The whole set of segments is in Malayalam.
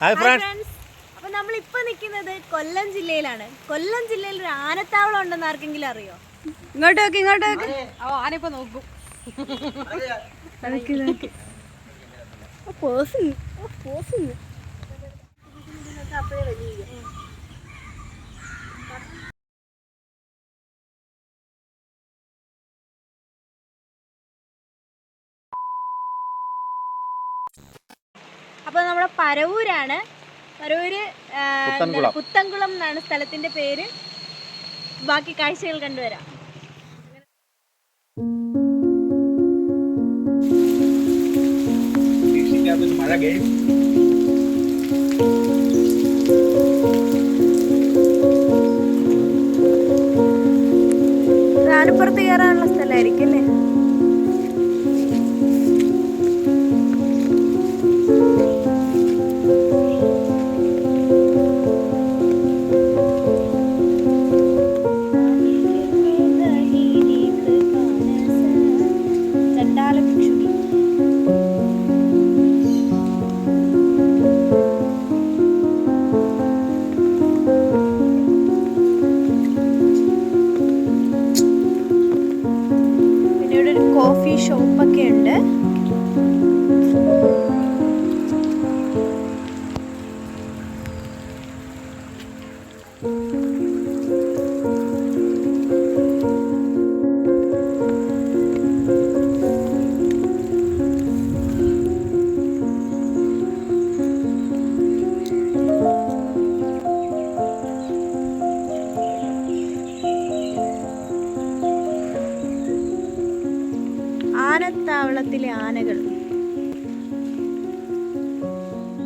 ഹായ് ഫ്രണ്ട്സ് അപ്പോൾ അപ്പൊ നമ്മൾ ഇപ്പൊ നിൽക്കുന്നത് കൊല്ലം ജില്ലയിലാണ്. കൊല്ലം ജില്ലയിൽ ഒരു ആനത്താവളം ഉണ്ടെന്ന് ആർക്കെങ്കിലും അറിയോ? ഇങ്ങോട്ട് നോക്കി ഇങ്ങോട്ട് നോക്കി. ആന ഇപ്പൊ നോക്കും. അപ്പോൾ നമ്മുടെ പരവൂരാണ്. പരവൂര് പുത്തൻകുളം. എന്നാണ് സ്ഥലത്തിന്റെ പേര്. ബാക്കി കാഴ്ചകൾ കണ്ടുവരാം. മഴ ഗെയിം ആനപ്പുറത്ത് കയറാനുള്ള സ്ഥലമായിരിക്കും അല്ലേ?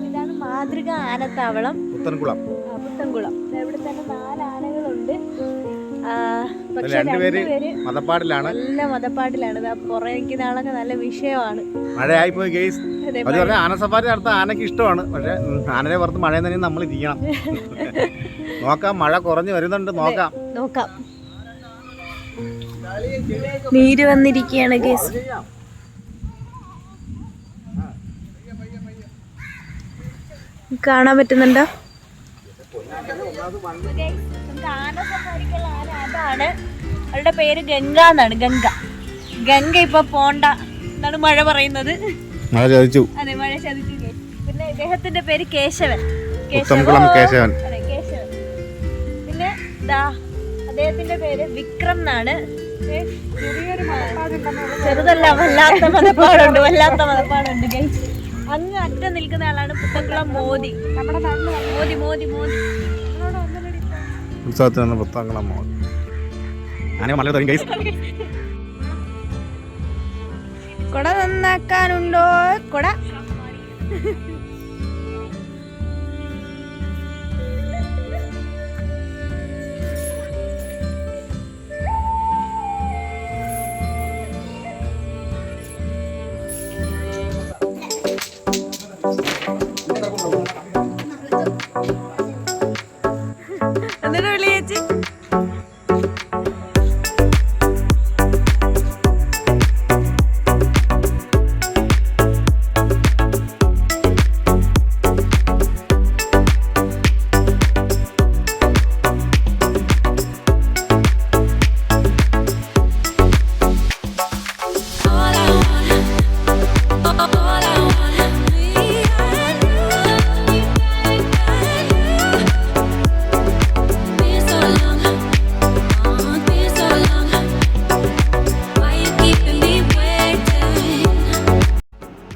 ഇതാണ് മാതൃക ആനത്താവളം. പുത്തൻകുളം. പുത്തൻകുളം. ഇവിടെ തന്നെ നാല് ആനകളുണ്ട്. രണ്ടുപേര് മതപ്പാടിലാണ്. നല്ല മതപ്പാട്ടിലാണ് ദാ പുറകെ നല്ല വിഷയമാണ്. മഴയായി പോയി ഗെയ്സ്. അതെ, പറഞ്ഞാൽ ആന സഫാരി നടത്താൻ ആനയ്ക്ക് ഇഷ്ടമാണ്. പക്ഷെ ഉം, ആനയെ പുറത്ത് മഴ തന്നെ നമ്മൾ ഇരിക്കണം. നോക്കാം മഴ കുറഞ്ഞു വരുന്നുണ്ട് നോക്കാം. നോക്കാം. നീര് വന്നിരിക്കുകയാണ് കേസ് കാണാൻ പറ്റുന്നുണ്ടോ? അതാണ്. അവളുടെ പേര് ഗംഗ എന്നാണ് ഗംഗ. ഗംഗ ഇപ്പൊ പോണ്ട എന്നാണ് മഴ പറയുന്നത്. മഴ ചതിച്ചു. അതെ മഴ ചതിച്ചു. പിന്നെ ഇദ്ദേഹത്തിന്റെ പേര് കേശവൻ. കേശവൻ. അതെ കേശവൻ. പിന്നെ ദാ അദ്ദേഹത്തിന്റെ പേര് വിക്രം എന്നാണ്. ചെറുതല്ല വല്ലാത്ത മതപ്പാടുണ്ട് വല്ലാത്ത മതപ്പാടുണ്ട് ഗൈസ്. അങ്ങ് അറ്റം നിൽക്കുന്ന ആളാണ് പുത്തൻകുളം മോദി. നമ്മുടെ മോദി മോദി മോദി. പുത്തൻകുളം കൊട നന്നാക്കാനുണ്ടോ? കൊട.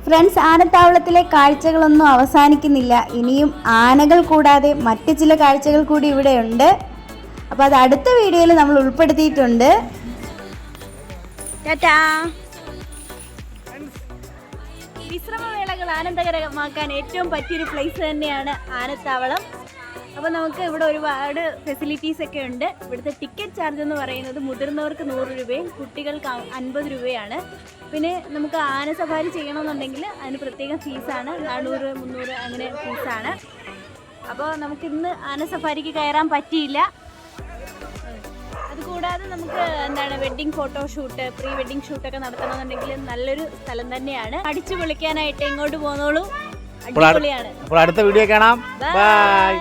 ഫ്രണ്ട്സ് ആനത്താവളത്തിലെ കാഴ്ചകളൊന്നും അവസാനിക്കുന്നില്ല. ഇനിയും ആനകൾ കൂടാതെ മറ്റ് ചില കാഴ്ചകൾ കൂടി ഇവിടെയുണ്ട് അപ്പോൾ അത് അടുത്ത വീഡിയോയിൽ നമ്മൾ ഉൾപ്പെടുത്തിയിട്ടുണ്ട്. വിശ്രമവേളകൾ ആനന്ദകരമാക്കാൻ ഏറ്റവും പറ്റിയൊരു പ്ലേസ് തന്നെയാണ് ആനത്താവളം. അപ്പോൾ നമുക്ക് ഇവിടെ ഒരുപാട് ഫെസിലിറ്റീസ് ഒക്കെ ഉണ്ട്. ഇവിടുത്തെ ടിക്കറ്റ് ചാർജ് എന്ന് പറയുന്നത് മുതിർന്നവർക്ക് നൂറ് രൂപയും കുട്ടികൾക്ക് അൻപത് രൂപയാണ്. പിന്നെ നമുക്ക് ആന സഫാരി ചെയ്യണമെന്നുണ്ടെങ്കിൽ അതിന് പ്രത്യേകം ഫീസാണ്. നാനൂറ് മുന്നൂറ് അങ്ങനെ ഫീസാണ്. അപ്പോൾ നമുക്ക് ഇന്ന് ആന സഫാരിക്ക് കയറാൻ പറ്റിയില്ല. അതുകൂടാതെ നമുക്ക് എന്താണ് വെഡ്ഡിംഗ് ഫോട്ടോഷൂട്ട് പ്രീ വെഡ്ഡിംഗ് ഷൂട്ടൊക്കെ നടത്തണമെന്നുണ്ടെങ്കിൽ നല്ലൊരു സ്ഥലം തന്നെയാണ്. അടിച്ചു പൊളിക്കാനായിട്ട് ഇങ്ങോട്ട് പോന്നോളൂ അടിപൊളിയാണ്. അടുത്ത വീഡിയോ കാണാം. ബൈ